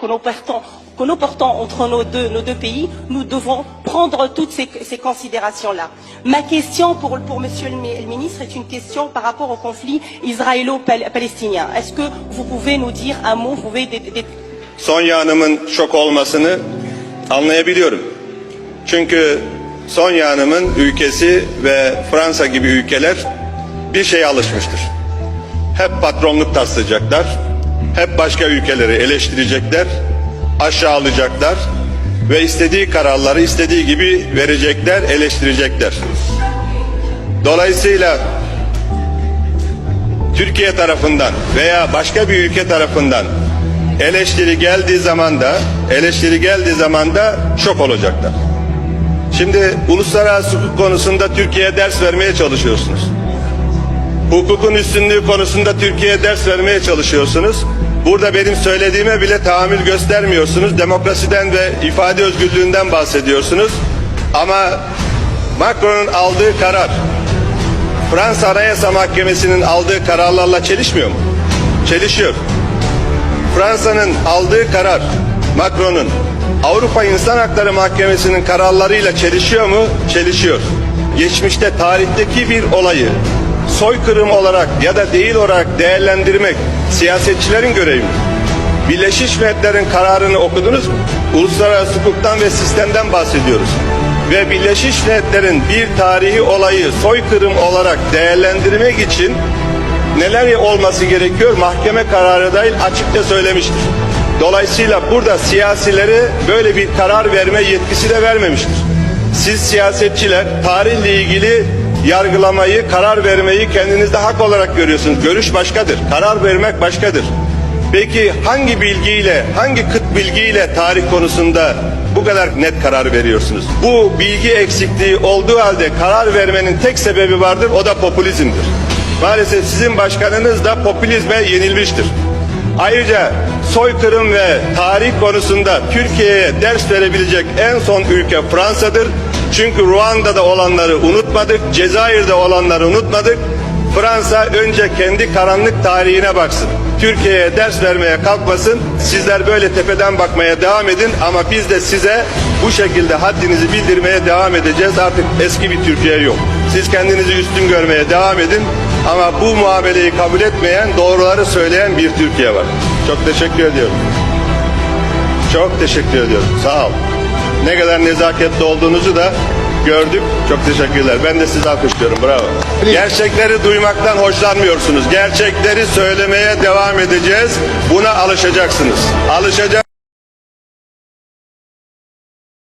que nous portons, que nous portons entre nos deux, nos deux pays, nous devons prendre toutes ces, ces considérations-là. Ma question pour, pour Monsieur le, mi- le ministre est une question par rapport au conflit israélo-palestinien. Est-ce que vous pouvez nous dire un mot, vous pouvez Sonya Hanım'ın şok olmasını anlayabiliyorum. Çünkü Sonya Hanım'ın ülkesi ve Fransa gibi ülkeler bir şeye alışmıştır. Hep patronluk taslayacaklar, hep başka ülkeleri eleştirecekler, aşağılayacaklar ve istediği kararları istediği gibi verecekler, eleştirecekler. Dolayısıyla Türkiye tarafından veya başka bir ülke tarafından eleştiri geldiği zaman da eleştiri geldiği zaman da şok olacaklar. Şimdi uluslararası hukuk konusunda Türkiye'ye ders vermeye çalışıyorsunuz. Hukukun üstünlüğü konusunda Türkiye'ye ders vermeye çalışıyorsunuz. Burada benim söylediğime bile tahammül göstermiyorsunuz. Demokrasiden ve ifade özgürlüğünden bahsediyorsunuz. Ama Macron'un aldığı karar Fransa Anayasa Mahkemesi'nin aldığı kararlarla çelişmiyor mu? Çelişiyor. Fransa'nın aldığı karar Macron'un Avrupa İnsan Hakları Mahkemesi'nin kararlarıyla çelişiyor mu? Çelişiyor. Geçmişte tarihteki bir olayı soykırım olarak ya da değil olarak değerlendirmek siyasetçilerin görevi mi? Birleşmiş Milletler'in kararını okudunuz mu? Uluslararası hukuktan ve sistemden bahsediyoruz. Ve Birleşmiş Milletler'in bir tarihi olayı soykırım olarak değerlendirmek için neler olması gerekiyor mahkeme kararı dahil açıkça söylemiştir. Dolayısıyla burada siyasilere böyle bir karar verme yetkisi de vermemiştir. Siz siyasetçiler tarihle ilgili yargılamayı, karar vermeyi kendinizde hak olarak görüyorsunuz. Görüş başkadır, karar vermek başkadır. Peki hangi bilgiyle, hangi kıt bilgiyle tarih konusunda bu kadar net karar veriyorsunuz? Bu bilgi eksikliği olduğu halde karar vermenin tek sebebi vardır, o da popülizmdir. Maalesef sizin başkanınız da popülizme yenilmiştir. Ayrıca soykırım ve tarih konusunda Türkiye'ye ders verebilecek en son ülke Fransa'dır. Çünkü Ruanda'da olanları unutmadık, Cezayir'de olanları unutmadık. Fransa önce kendi karanlık tarihine baksın. Türkiye'ye ders vermeye kalkmasın. Sizler böyle tepeden bakmaya devam edin ama biz de size bu şekilde haddinizi bildirmeye devam edeceğiz. Artık eski bir Türkiye yok. Siz kendinizi üstün görmeye devam edin ama bu muameleyi kabul etmeyen, doğruları söyleyen bir Türkiye var. Çok teşekkür ediyorum. Çok teşekkür ediyorum. Sağ ol. Ne kadar nezaketli olduğunuzu da gördük. Çok teşekkürler. Ben de sizi alkışlıyorum. Bravo. Gerçekleri duymaktan hoşlanmıyorsunuz. Gerçekleri söylemeye devam edeceğiz. Buna alışacaksınız. Alışacak